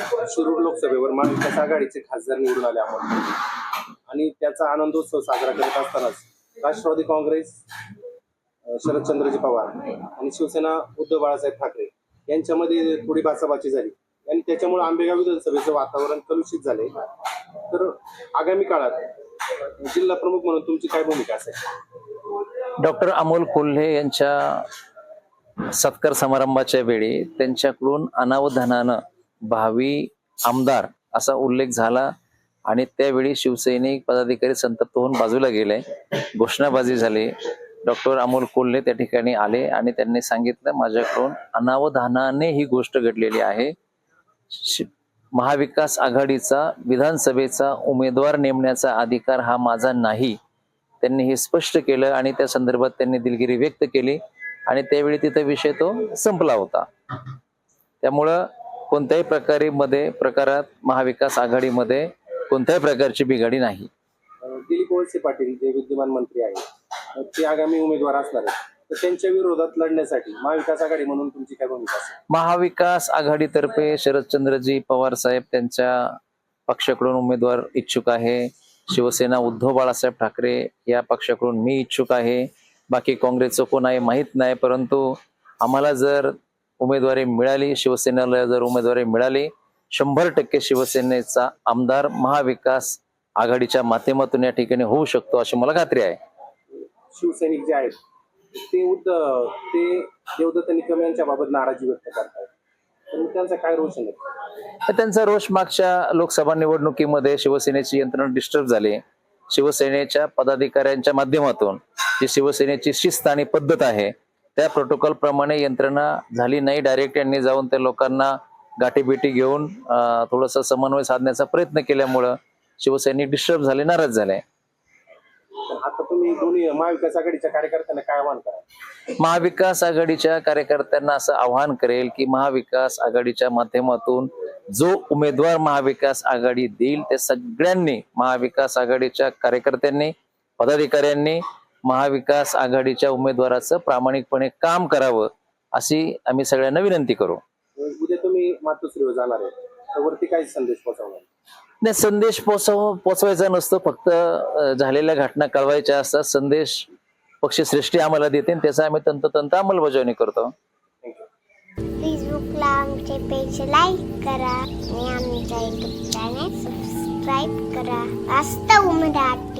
शिरूर लोकसभेवर महाविकास आघाडीचे खासदार निवडून आले आम्हाला आणि त्याचा आनंदोत्सव साजरा करत असतानाच राष्ट्रवादी काँग्रेस शरदचंद्रजी पवार आणि शिवसेना उद्धव बाळासाहेब ठाकरे यांच्यामध्ये थोडी बाचाबाची झाली. आणि त्याच्यामुळे आंबेगाव विधानसभेचं वातावरण कलुषित झाले. तर आगामी काळात जिल्हा प्रमुख म्हणून तुमची काय भूमिका असेल? डॉक्टर अमोल कोल्हे यांच्या सत्कार समारंभाच्या वेळी त्यांच्याकडून अनावधानानं भावी आमदार असा उल्लेख झाला आणि त्यावेळी शिवसैनिक पदाधिकारी संतप्त होऊन बाजूला गेले. घोषणाबाजी झाली. डॉक्टर अमोल कोल्हे त्या ठिकाणी आले आणि त्यांनी सांगितलं माझ्याकडून अनावधानाने ही गोष्ट घडलेली आहे. शि- महाविकास आघाडीचा विधानसभेचा उमेदवार नेमण्याचा अधिकार हा माझा नाही. त्यांनी हे स्पष्ट केलं आणि त्या संदर्भात त्यांनी दिलगिरी व्यक्त केली आणि त्यावेळी तिथं विषय तो संपला होता. त्यामुळं कोणत्याही प्रकारे मध्ये प्रकारात महाविकास आघाडीमध्ये कोणत्याही प्रकारची बिघाडी नाही. दिलीप वळसे पाटील जे विद्यमान मंत्री आहेत ते आगामी उमेदवार असणार आहेत. तर त्यांच्या विरोधात लढण्यासाठी महाविकास आघाडी म्हणून तुमची काय भूमिका महाविकास आघाडीतर्फे शरदचंद्रजी पवार साहेब त्यांच्या पक्षाकडून उमेदवार इच्छुक आहे. शिवसेना उद्धव बाळासाहेब ठाकरे या पक्षाकडून मी इच्छुक आहे. बाकी काँग्रेसचं कोण आहे माहीत नाही परंतु आम्हाला जर उमेदवारी मिळाली. शिवसेनेला जर उमेदवारी मिळाली शंभर टक्के शिवसेनेचा आमदार महाविकास आघाडीच्या माध्यमातून या ठिकाणी होऊ शकतो अशी मला खात्री आहे. शिवसैनिक जे आहेत ते उद्धव ते देवदत्त निकम यांच्या बाबत नाराजी व्यक्त करतात. त्यांचा काय रोष आहे? त्यांचा रोष मागच्या लोकसभा निवडणुकीमध्ये शिवसेनेची यंत्रणा डिस्टर्ब झाली. शिवसेनेच्या पदाधिकाऱ्यांच्या माध्यमातून जी शिवसेनेची शिस्त आणि पद्धत आहे त्या प्रोटोकॉल प्रमाणे यंत्रणा झाली नाही. डायरेक्ट यांनी जाऊन त्या लोकांना गाठीबिटी घेऊन थोडंसं समन्वय साधण्याचा प्रयत्न केल्यामुळं शिवसैनिक डिस्टर्ब झाले नाराज झाले. तर आता तुम्ही दोन्ही महाविकास आघाडीच्या कार्यकर्त्यांना काय आवाहन करा महाविकास आघाडीच्या कार्यकर्त्यांना असं आवाहन करेल की महाविकास आघाडीच्या माध्यमातून जो उमेदवार महाविकास आघाडी देईल ते सगळ्यांनी महाविकास आघाडीच्या कार्यकर्त्यांनी पदाधिकाऱ्यांनी महाविकास आघाडीच्या उमेदवाराचं प्रामाणिकपणे काम करावं अशी आम्ही सगळ्यांना विनंती करू. उद्या तुम्ही मातोश्रीवर जाणार आहे. तर वरती काय संदेश पोहोचवणार? नाही संदेश पोचव पोचवायचा नसतो. फक्त झालेल्या घटना कळवायच्या असतात. संदेश पक्षश्रेष्ठी आम्हाला देते आणि त्याचा आम्ही तंतोतंत अंमलबजावणी करतो. थँक्यू फेसबुकला आमचे पेज लाईक करा आणि आमच्या युट्यूब चॅनेल सबस्क्राईब करा. वास्तव मराठी